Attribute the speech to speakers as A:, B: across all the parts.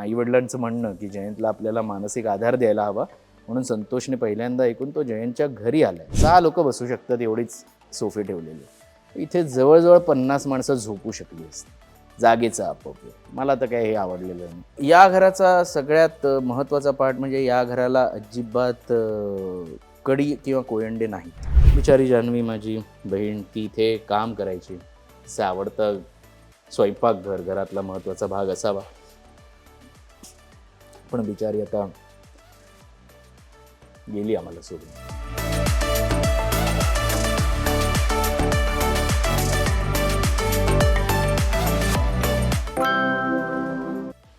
A: आईवडिलांचं म्हणणं की जयंतला आपल्याला मानसिक आधार द्यायला हवा. म्हणून संतोषने पहिल्यांदा ऐकून तो जयंतच्या घरी आलाय. सहा लोक बसू शकतात एवढीच सोफे ठेवलेले. इथे जवळजवळ पन्नास माणसं झोपू शकली असते जागेचा आपोआप मला तर काय हे आवडलेलं नाही. या घराचा सगळ्यात महत्त्वाचा पार्ट म्हणजे या घराला अजिबात कडी किंवा कोयंडे नाहीत. बिचारी जान्हवी माझी बहीण ती इथे काम करायची. तिचं आवडतं स्वयंपाकघर घरातला महत्त्वाचा भाग असावा. पण बिचारी आता गेली आम्हाला सोडून.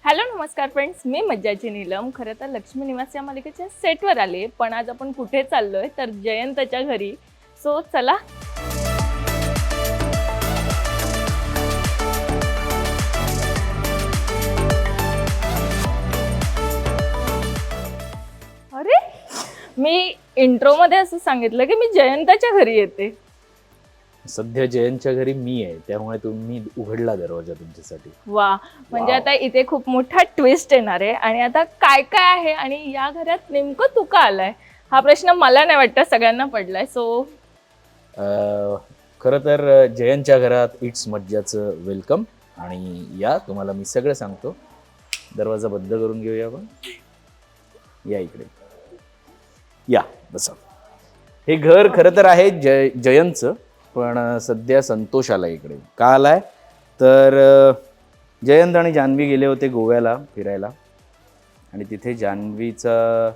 B: हॅलो नमस्कार फ्रेंड्स. मी मज्जाची नीलम. खरं तर लक्ष्मी निवास या मालिकेच्या सेटवर आले पण आज आपण कुठे चाललोय? तर जयंतच्या घरी. सो चला मी इंट्रोमध्ये असं सांगितलं की मी जयंताच्या घरी येते.
A: सध्या जयंतच्या घरी मी आहे त्यामुळे तुम्ही उघडला दरवाजा तुमच्यासाठी.
B: वा म्हणजे. आता इथे खूप मोठा ट्विस्ट येणार आहे आणि आता काय काय आहे आणि या घरात नेमकं तू का आलाय? हा प्रश्न मला नाही वाटतं सगळ्यांना पडलाय. सो
A: खरं तर जयंतच्या घरात इट्स मज्जाचं वेलकम आणि या तुम्हाला मी सगळं सांगतो. दरवाजा बंद करून घेऊया आपण. या इकडे. या बसा. हे घर खरं तर आहे जय जयंतचं पण सध्या संतोष आला इकडे. का आलाय? तर जयंत आणि जान्हवी गेले होते गोव्याला फिरायला. आणि तिथे जान्हवीचा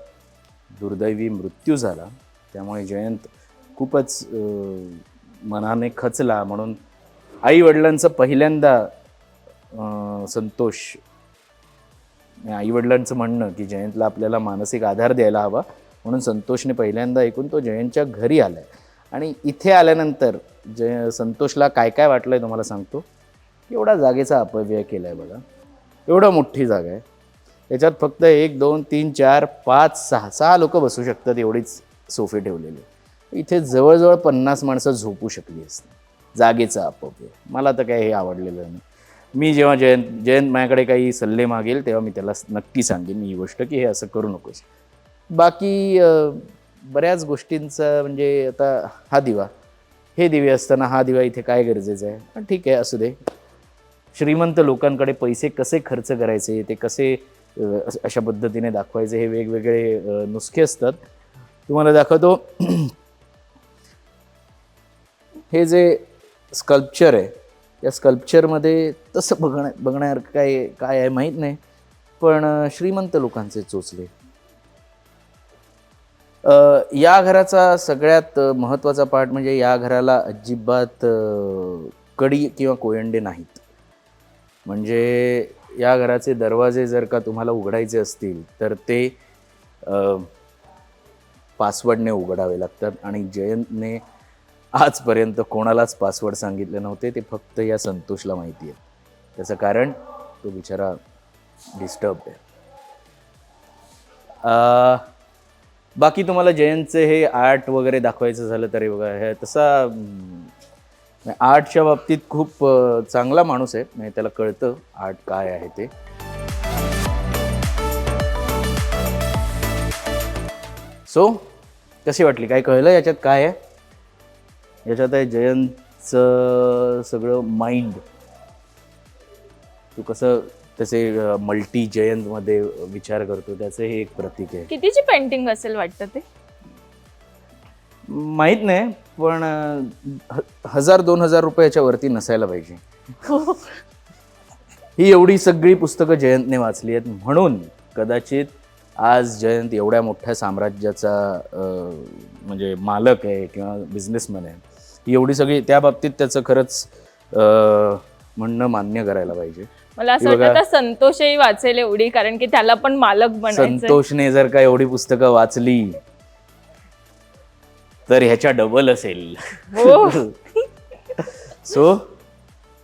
A: दुर्दैवी मृत्यू झाला. त्यामुळे जयंत खूपच मनाने खचला. म्हणून आई वडिलांचं पहिल्यांदा संतोष आई वडिलांचं म्हणणं की जयंतला आपल्याला मानसिक आधार द्यायला हवा. म्हणून संतोषने पहिल्यांदा ऐकून तो जयंतच्या घरी आलाय. आणि इथे आल्यानंतर जय संतोषला काय काय वाटलंय तुम्हाला सांगतो? एवढा जागेचा अपव्यय केला आहे बघा. एवढं मोठी जागा आहे. त्याच्यात फक्त एक दोन तीन चार पाच सहा सहा लोकं बसू शकतात एवढीच सोफे ठेवलेले. इथे जवळजवळ पन्नास माणसं झोपू शकली असते जागेचा अपव्यय. मला तर काय हे आवडलेलं नाही. मी जेव्हा जयंत जयंत माझ्याकडे काही सल्ले मागेल तेव्हा मी त्याला नक्की सांगेन. ही गोष्ट की हे असं करू नकोस. बाकी बऱ्याच गोष्टींचं म्हणजे आता हा दिवा. हे दिवे असताना हा दिवा इथे काय गरजेचं आहे? पण ठीक आहे असू दे. श्रीमंत लोकांकडे पैसे कसे खर्च करायचे ते कसे अशा पद्धतीने दाखवायचे हे वेगवेगळे नुसखे असतात. तुम्हाला दाखवतो. हे जे स्कल्पचर आहे या स्कल्पचरमध्ये तसं बघण्या बघण्यासारखं काय काय आहे माहीत नाही. पण श्रीमंत लोकांचे चोचले. या घराचा सगळ्यात महत्त्वाचा पार्ट म्हणजे या घराला अजिबात कडी किंवा कोयंडे नाहीत. म्हणजे या घराचे दरवाजे जर का तुम्हाला उघडायचे असतील तर ते पासवर्डने उघडावे लागतात. आणि जयंतने आजपर्यंत कोणालाच पासवर्ड सांगितले नव्हते. ते फक्त या संतोषला माहिती आहे. त्याचं कारण तो बिचारा डिस्टर्ब आहे. बाकी तुम्हाला जयंतचे हे आर्ट वगैरे दाखवायचं झालं तरी बघा हे तसा आर्टच्या बाबतीत खूप चांगला माणूस आहे. म्हणजे त्याला कळतं आर्ट काय आहे ते. सो कशी वाटली? काय कळलं याच्यात काय आहे? याच्यात आहे जयंतचं सगळं माइंड तू कसं त्याचे मल्टी जयंतमध्ये विचार करतो त्याचं हे एक प्रतीक आहे.
B: कितीची पेंटिंग असेल वाटतं ते?
A: माहीत नाही पण ह- हजार दोन हजार रुपयाच्या वरती नसायला पाहिजे. ही. एवढी सगळी पुस्तकं जयंतने वाचली आहेत म्हणून कदाचित आज जयंत एवढ्या मोठ्या साम्राज्याचा अं, म्हणजे मालक आहे किंवा बिझनेसमॅन आहे. ही एवढी सगळी त्या बाबतीत त्याचं खरंच अं, म्हणणं मान्य करायला पाहिजे.
B: मला असं. वाटतं आता संतोषही वाचेल एवढी कारण की त्याला पण मालक बनायचं
A: संतोषने जर का एवढी पुस्तकं वाचली तर ह्याच्या डबल असेल
B: हो.
A: सो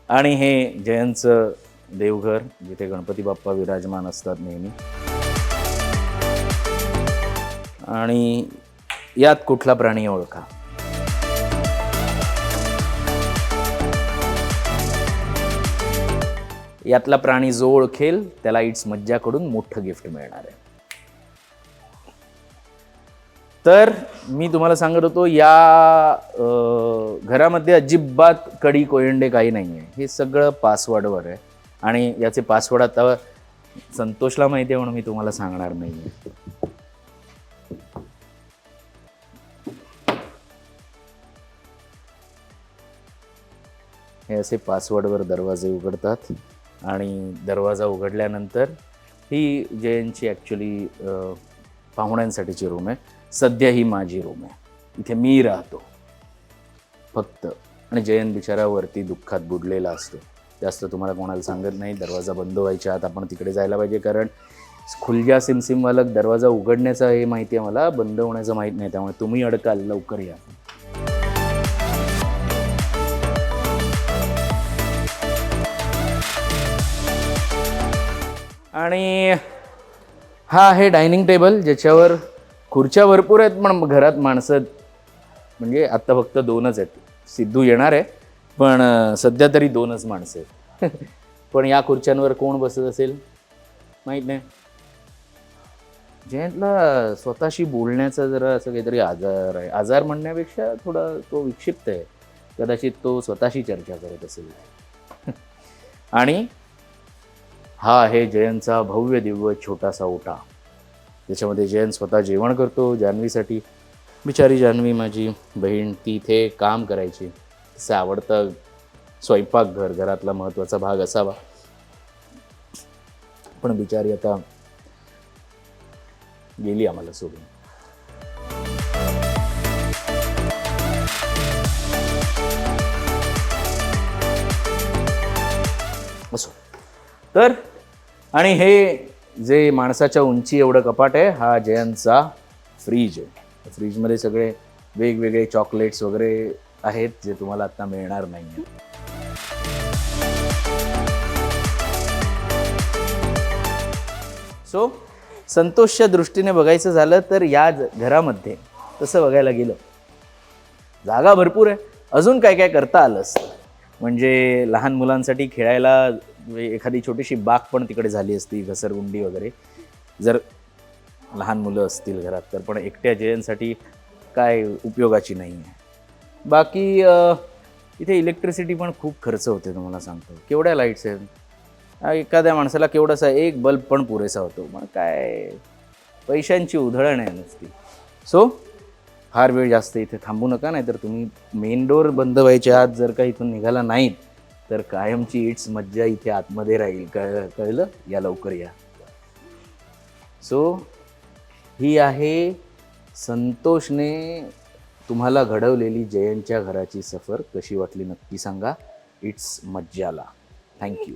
A: आणि हे जयंतचं देवघर जिथे गणपती बाप्पा विराजमान असतात नेहमी आणि यात कुठला प्राणी ओळखा यातला प्राणी जो ओळखेल त्याला इट्स मज्जाकडून मोठं गिफ्ट मिळणार आहे. तर मी तुम्हाला सांगत होतो या घरामध्ये अजिबात कडी कोयंडे काही नाही आहे हे सगळं पासवर्डवर आहे. आणि याचे पासवर्ड आता संतोषला माहिती आहे म्हणून मी तुम्हाला सांगणार नाही आहे हे असे पासवर्डवर दरवाजे उघडतात. आणि दरवाजा उघडल्यानंतर ही जयंतची ॲक्च्युली पाहुण्यांसाठीची रूम आहे. सध्या ही माझी रूम आहे. इथे मी राहतो. फक्त. आणि जयंत बिचारावरती दुःखात बुडलेला असतो. जास्त तुम्हाला कोणाला सांगत नाही दरवाजा बंद व्हायच्या आत आपण तिकडे जायला पाहिजे. कारण खुलजा सिमसिम मालक दरवाजा उघडण्याचं हे माहिती आहे मला बंद होण्याचं माहीत नाही. त्यामुळे तुम्ही अडकाल लवकर या. आणि हा आहे डायनिंग टेबल ज्याच्यावर खुर्च्या भरपूर आहेत पण घरात माणसं म्हणजे आत्ता फक्त दोनच आहेत. सिद्धू येणार आहे पण सध्या तरी दोनच माणसं आहेत. पण या खुर्च्यांवर कोण बसत असेल? माहीत नाही. जयंतला स्वतःशी बोलण्याचा जरा असं काहीतरी आजार आहे. आजार म्हणण्यापेक्षा थोडा तो विक्षिप्त आहे. कदाचित तो स्वतःशी चर्चा करत असेल. आणि हा आहे जयंतचा भव्य दिव्य छोटासा ओटा. त्याच्यामध्ये जयंत स्वतः जेवण करतो जान्हवीसाठी. बिचारी जान्हवी माझी बहीण ती इथे काम करायची. तिचं आवडतं स्वयंपाकघर घरातला महत्त्वाचा भाग असावा. पण बिचारी आता गेली आम्हाला सोडून. असो. तर आणि हे जे माणसाच्या उंची एवढं कपाट आहे हा जयंतचा फ्रीज आहे. फ्रीजमध्ये सगळे वेगवेगळे चॉकलेट्स वगैरे आहेत जे तुम्हाला आता मिळणार नाही सो संतोषच्या दृष्टीने बघायचं झालं तर या ज- घरामध्ये तसं बघायला गेलं जागा भरपूर आहे. अजून काय काय करता आलं म्हणजे लहान मुलांसाठी खेळायला म्हणजे एखादी छोटीशी बाग पण तिकडे झाली असती घसरगुंडी वगैरे. जर लहान मुलं असतील घरात तर पण एकट्या जयंसाठी काय उपयोगाची नाही आहे. बाकी इथे इलेक्ट्रिसिटी पण खूप खर्च होते तुम्हाला सांगतो. केवढ्या लाईट्स आहेत? एखाद्या माणसाला केवढासा एक बल्ब पण पुरेसा होतो. मग काय? पैशांची उधळण आहे नुसती. सो फार वेळ जास्त इथे थांबू नका नाही तर तुम्ही मेन डोअर बंद व्हायच्या आत जर का इथून निघाला नाहीत तर कायमची इट्स मज्जा इथे आतमध्ये राहील. कळ कळलं? या लवकर या. सो ही आहे संतोषने तुम्हाला घडवलेली जयंतच्या घराची सफर. कशी वाटली नक्की सांगा. इट्स मज्जाला. थँक्यू